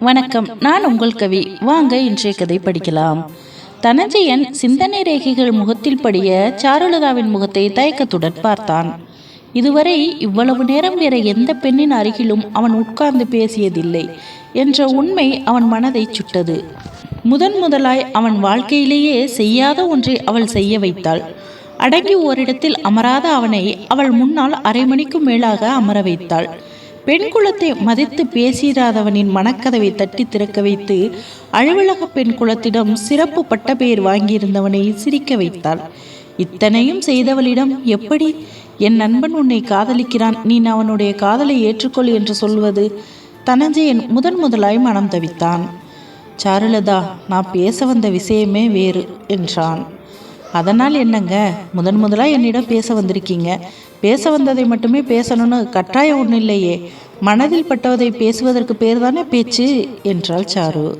வணக்கம். நான் உங்கள் கவி. வாங்க இன்றைய கதை படிக்கலாம். தனஞ்சயன் சிந்தனை ரேகைகள் முகத்தில் படிய சாருலதாவின் முகத்தை தயக்கத்துடன் பார்த்தான். இதுவரை இவ்வளவு நேரம் வேற எந்த பெண்ணின் அருகிலும் அவன் உட்கார்ந்து பேசியதில்லை என்ற உண்மை அவன் மனதை சுட்டது. முதன் முதலாய் அவன் வாழ்க்கையிலேயே செய்யாத ஒன்றை அவள் செய்ய வைத்தாள். அடங்கி ஓரிடத்தில் அமராத அவனை அவள் முன்னால் அரை மணிக்கும் மேலாக அமர வைத்தாள். பெண் குலத்தை மதித்து பேசிடாதவனின் மனக்கதவை தட்டி திறக்க வைத்து அலுவலக பெண் குலத்திடம் சிறப்பு பட்ட பெயர் வாங்கியிருந்தவனை சிரிக்க வைத்தாள். இத்தனையும் செய்தவளிடம் எப்படி? என் நண்பன் உன்னை காதலிக்கிறான். நீ அவனுடைய காதலை ஏற்றுக்கொள் என்று சொல்வது தனஞ்சயன் முதன் முதலாய் மனம் தவித்தான். சாருலதா நான் பேச வந்த விஷயமே வேறு என்றான். அதனால் என்னங்க? முதன் முதலாக என்னிடம் பேச வந்திருக்கீங்க. பேச வந்ததை மட்டுமே பேசணும்னு கட்டாயம் ஒன்றும் இல்லையே. மனதில் பட்டவதை பேசுவதற்கு பேர் தானே பேச்சு? என்றாள் சாரு.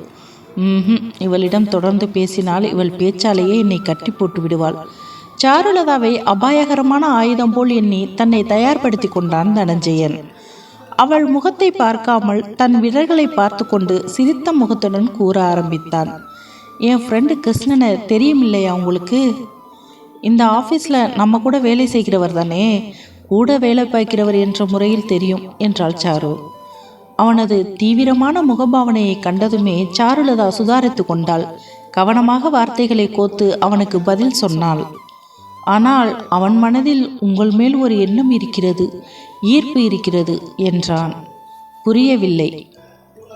ம் இவளிடம் தொடர்ந்து பேசினால் இவள் பேச்சாலேயே என்னை கட்டி போட்டு விடுவாள். சாருலதாவை அபாயகரமான ஆயுதம் போல் எண்ணி தன்னை தயார்படுத்தி கொண்டான் தனஞ்சயன். அவள் முகத்தை பார்க்காமல் தன் விரல்களை பார்த்து கொண்டு சிரித்த முகத்துடன் கூற ஆரம்பித்தான். என் ஃப்ரெண்டு கிருஷ்ணனை தெரியும் இல்லையா உங்களுக்கு? இந்த ஆஃபீஸில் நம்ம கூட வேலை செய்கிறவர் தானே? கூட வேலை பார்க்கிறவர் என்ற முறையில் தெரியும் என்றாள் சாரு. அவனது தீவிரமான முகபாவனையை கண்டதுமே சாருலதா சுதாரித்து கொண்டாள். கவனமாக வார்த்தைகளை கோத்து அவனுக்கு பதில் சொன்னாள். ஆனால் அவன் மனதில் உங்கள் மேல் ஒரு எண்ணம் இருக்கிறது ஈர்ப்பு இருக்கிறது என்றான். புரியவில்லை.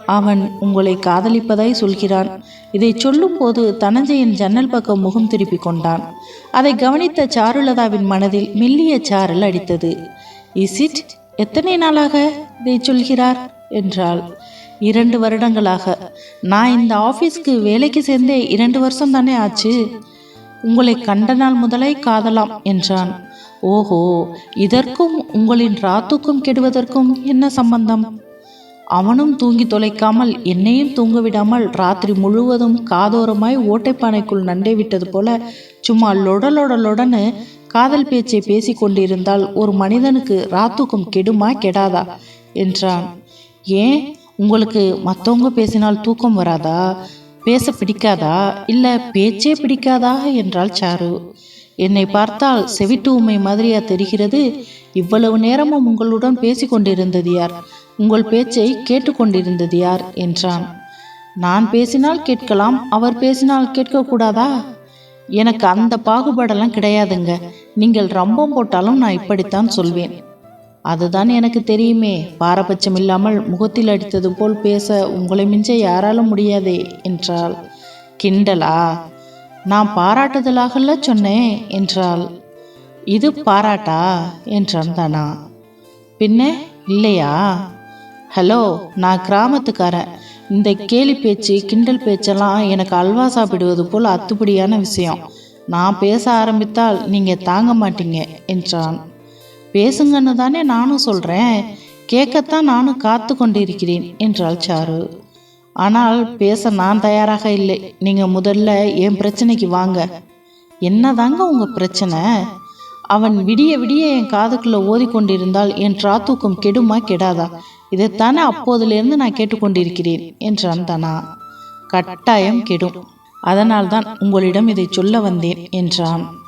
அவன் உங்களை காதலிப்பதாய் சொல்கிறான். இதை சொல்லும்போது தனஞ்சயன் ஜன்னல் பக்கம் முகம் திருப்பி கொண்டான். அதை கவனித்த சாருலதாவின் மனதில் மெல்லிய சாரல் அடித்தது. இஸ் இட் எத்தனை நாளாக இதை சொல்கிறார்? என்றாள். இரண்டு வருடங்களாக. நான் இந்த ஆஃபீஸ்க்கு வேலைக்கு சேர்ந்தே இரண்டு வருஷம் தானே ஆச்சு. உங்களை கண்ட நாள் முதலை காதலாம் என்றான். ஓஹோ இதற்கும் உங்களின் ராத்துக்கும் கெடுவதற்கும் என்ன சம்பந்தம்? அவனும் தூங்கி தொலைக்காமல் என்னையும் தூங்க விடாமல் ராத்திரி முழுவதும் காதோரமாய் ஓட்டைப்பானைக்குள் நண்டை விட்டது போல சும்மா லொடலொடலொடன்னு காதல் பேச்சை பேசி கொண்டிருந்தால் ஒரு மனிதனுக்கு ராத்துக்கும் கெடுமா கெடாதா? என்றான். ஏன்? உங்களுக்கு மற்றவங்க பேசினால் தூக்கம் வராதா? பேச பிடிக்காதா? இல்லை பேச்சே பிடிக்காதா என்றாள் சாரு. என்னை பார்த்தால் செவிட்டு மாதிரியா தெரிகிறது? இவ்வளவு நேரமும் உங்களுடன் பேசிக்கொண்டிருந்தது யார்? உங்கள் பேச்சை கேட்டுக்கொண்டிருந்தது யார்? என்றான். நான் பேசினால் கேட்கலாம் அவர் பேசினால் கேட்கக்கூடாதா? எனக்கு அந்த பாகுபாடெல்லாம் கிடையாதுங்க. நீங்கள் ரம்பம் போட்டாலும் நான் இப்படித்தான் சொல்வேன். அதுதான் எனக்கு தெரியுமே. பாரபட்சம் இல்லாமல் முகத்தில் அடித்தது போல் பேச உங்களை மிஞ்ச யாராலும் முடியாதே என்றாள். கிண்டலா? நான் பாராட்டுதலாகல சொன்னேன் என்றாள். இது பாராட்டா என்றான் தானா. பின்ன இல்லையா? ஹலோ நான் கிராமத்துக்காரன். இந்த கேலி பேச்சு கிண்டல் பேச்செல்லாம் எனக்கு அல்வா சாப்பிடுவது போல் அத்துப்படியான விஷயம். நான் பேச ஆரம்பித்தால் நீங்கள் தாங்க மாட்டீங்க என்றான். பேசுங்கன்னு தானே நானும் சொல்கிறேன் கேட்கத்தான் நானும் காத்து கொண்டிருக்கிறேன் என்றாள் சாரு. ஆனால் பேச நான் தயாராக இல்லை. நீங்கள் முதல்ல என் பிரச்சனைக்கு வாங்க. என்னதாங்க உங்கள் பிரச்சனை? அவன் விடிய விடிய என் காதுக்குள்ளே ஓதிக்கொண்டிருந்தால் என் ராத்தூக்கம் கெடுமா கெடாதா? இதைத்தானே அப்போதிலிருந்து நான் கேட்டுக்கொண்டிருக்கிறேன் என்றான் தனா. கட்டாயம் கெடும். அதனால்தான் உங்களிடம் இதை சொல்ல வந்தேன் என்றான்.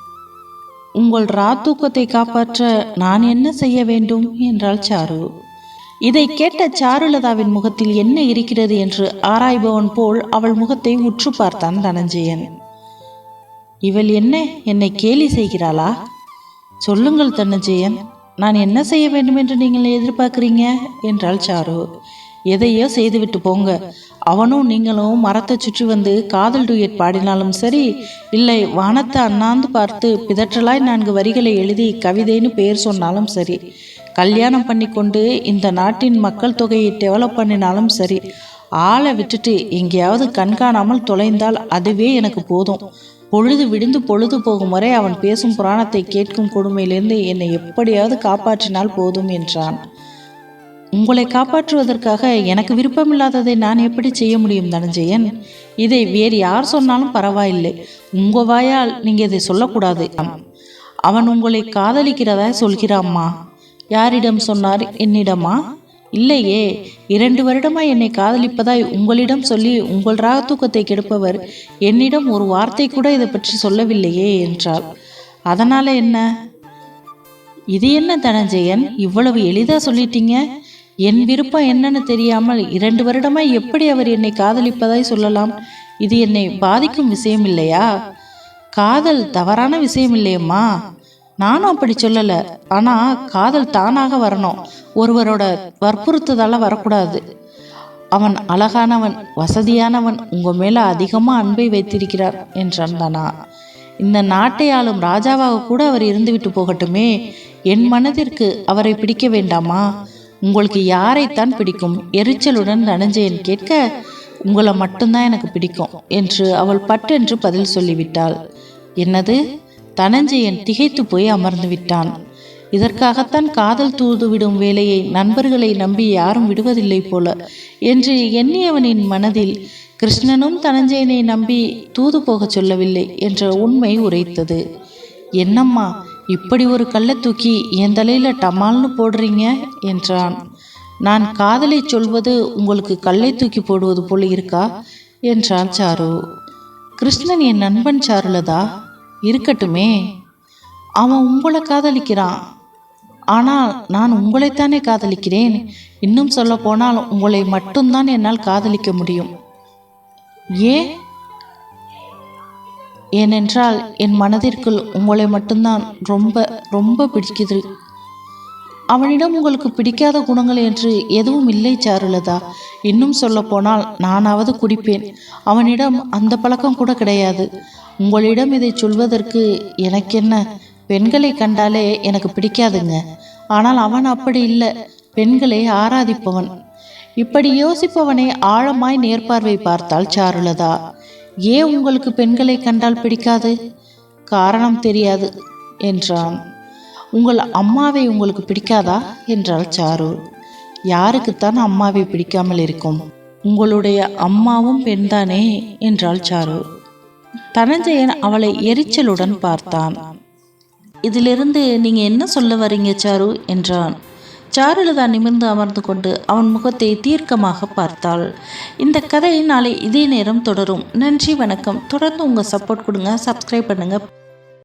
உங்கள் ராத்தூக்கத்தை காப்பாற்ற நான் என்ன செய்ய வேண்டும்? என்றாள் சாரு. இதை கேட்ட சாருலதாவின் முகத்தில் என்ன இருக்கிறது என்று ஆராய்பவன் போல் அவள் முகத்தை உற்று பார்த்தான் தனஞ்சயன். இவள் என்ன? என்னை கேலி செய்கிறாளா? சொல்லுங்கள் தனஞ்சயன் நான் என்ன செய்ய வேண்டும் என்று நீங்கள் எதிர்பார்க்குறீங்க? என்றாள் சாரு. எதையோ செய்துவிட்டு போங்க. அவனும் நீங்களும் மரத்தை சுற்றி வந்து காதல் டூயட் பாடினாலும் சரி இல்லை வானத்தை அண்ணாந்து பார்த்து பிதற்றலாய் நான்கு வரிகளை எழுதி கவிதைன்னு பெயர் சொன்னாலும் சரி கல்யாணம் பண்ணி கொண்டு இந்த நாட்டின் மக்கள் தொகையை டெவலப் பண்ணினாலும் சரி ஆளை விட்டுட்டு எங்கேயாவது கண்காணாமல் தொலைந்தால் அதுவே எனக்கு போதும். பொழுது விடிந்து பொழுது போகும் வரை அவன் பேசும் புராணத்தை கேட்கும் கொடுமையிலிருந்து என்னை எப்படியாவது காப்பாற்றினால் போதும் என்றான். உங்களை காப்பாற்றுவதற்காக எனக்கு விருப்பமில்லாததை நான் எப்படி செய்ய முடியும் தனஞ்சயன்? இதை வேறு யார் சொன்னாலும் பரவாயில்லை. உங்க வாயால் நீங்க இதை சொல்லக்கூடாது. அவன் உங்களை காதலிக்கிறதா சொல்கிறாம்மா? யாரிடம் சொன்னார் என்னிடமா? இல்லையே இரண்டு வருடமாய் என்னை காதலிப்பதாய் உங்களிடம் சொல்லி உங்கள் ராக தூக்கத்தை கெடுப்பவர் என்னிடம் ஒரு வார்த்தை கூட இதை பற்றி சொல்லவில்லையே என்றாள். அதனால என்ன? இது என்ன தனஞ்சயன்? இவ்வளவு எளிதா சொல்லிட்டீங்க? என் விருப்பம் என்னன்னு தெரியாமல் இரண்டு வருடமாய் எப்படி அவர் என்னை காதலிப்பதாய் சொல்லலாம்? இது என்னை பாதிக்கும் விஷயம் இல்லையா? காதல் தவறான விஷயம் இல்லையம்மா. நானும் அப்படி சொல்லலை. ஆனால் காதல் தானாக வரணும். ஒருவரோட வற்புறுத்துதால வரக்கூடாது. அவன் அழகானவன் வசதியானவன் உங்கள் மேலே அதிகமாக அன்பை வைத்திருக்கிறார் என்றான் தானா. இந்த நாட்டை ஆளும் ராஜாவாக கூட அவர் இருந்துவிட்டு போகட்டுமே. என் மனதிற்கு அவரை பிடிக்க வேண்டாமா? உங்களுக்கு யாரைத்தான் பிடிக்கும்? எரிச்சலுடன் தனஞ்சயன் கேட்க உங்களை மட்டும்தான் எனக்கு பிடிக்கும் என்று அவள் பட்டென்று பதில் சொல்லிவிட்டாள். என்னது? தனஞ்சயன் திகைத்து போய் அமர்ந்து விட்டான். இதற்காகத்தான் காதல் தூதுவிடும் வேலையை நண்பர்களை நம்பி யாரும் விடுவதில்லை போல. என்று எண்ணியவனின் மனதில் கிருஷ்ணனும் தனஞ்சயனை நம்பி தூது போகச் சொல்லவில்லை என்ற உண்மை உரைத்தது. என்னம்மா இப்படி ஒரு கல்லை தூக்கி என் தலையில டமால்னு போடுறீங்க? என்றான். நான் காதலை சொல்வது உங்களுக்கு கல்லை தூக்கி போடுவது போல இருக்கா? என்றான் சாரு. கிருஷ்ணன் என் நண்பன் சாருலதா? இருக்கட்டுமே. அவன் உங்களை காதலிக்கிறான். ஆனால் நான் உங்களைத்தானே காதலிக்கிறேன். இன்னும் சொல்ல போனால் உங்களை மட்டும்தான் என்னால் காதலிக்க முடியும். ஏன்? ஏனென்றால் என் மனதிற்குள் உங்களை மட்டும்தான் ரொம்ப ரொம்ப பிடிக்குது. அவனிடம் உங்களுக்கு பிடிக்காத குணங்கள் என்று எதுவும் இல்லை சாருலதா. இன்னும் சொல்ல போனால் நானாவது குடிப்பேன். அவனிடம் அந்த பழக்கம் கூட கிடையாது. உங்களிடம் இதை சொல்வதற்கு எனக்கென்ன? பெண்களை கண்டாலே எனக்கு பிடிக்காதுங்க. ஆனால் அவன் அப்படி இல்லை. பெண்களை ஆராதிப்பவன். இப்படி யோசிப்பவனை ஆழமாய் நேர்பார்வை பார்த்தாள் சாருலதா. ஏன் உங்களுக்கு பெண்களை கண்டால் பிடிக்காது? காரணம் தெரியாது என்றான். உங்கள் அம்மாவை உங்களுக்கு பிடிக்காதா? என்றாள் சாரு. யாருக்குத்தான் அம்மாவை பிடிக்காமல் இருக்கும்? உங்களுடைய அம்மாவும் பெண்தானே? என்றாள் சாரு. தனஞ்சயன் அவளை எரிச்சலுடன் பார்த்தான். இதிலிருந்து நீங்க என்ன சொல்ல வரீங்க சாரு? என்றான். சாருலதா நிமிர்ந்து அமர்ந்து கொண்டு அவன் முகத்தை தீர்க்கமாக பார்த்தாள். இந்த கதை நாளை இதே நேரம் தொடரும். நன்றி வணக்கம். தொடர்ந்து உங்கள் சப்போர்ட் கொடுங்க சப்ஸ்கிரைப் பண்ணுங்கள்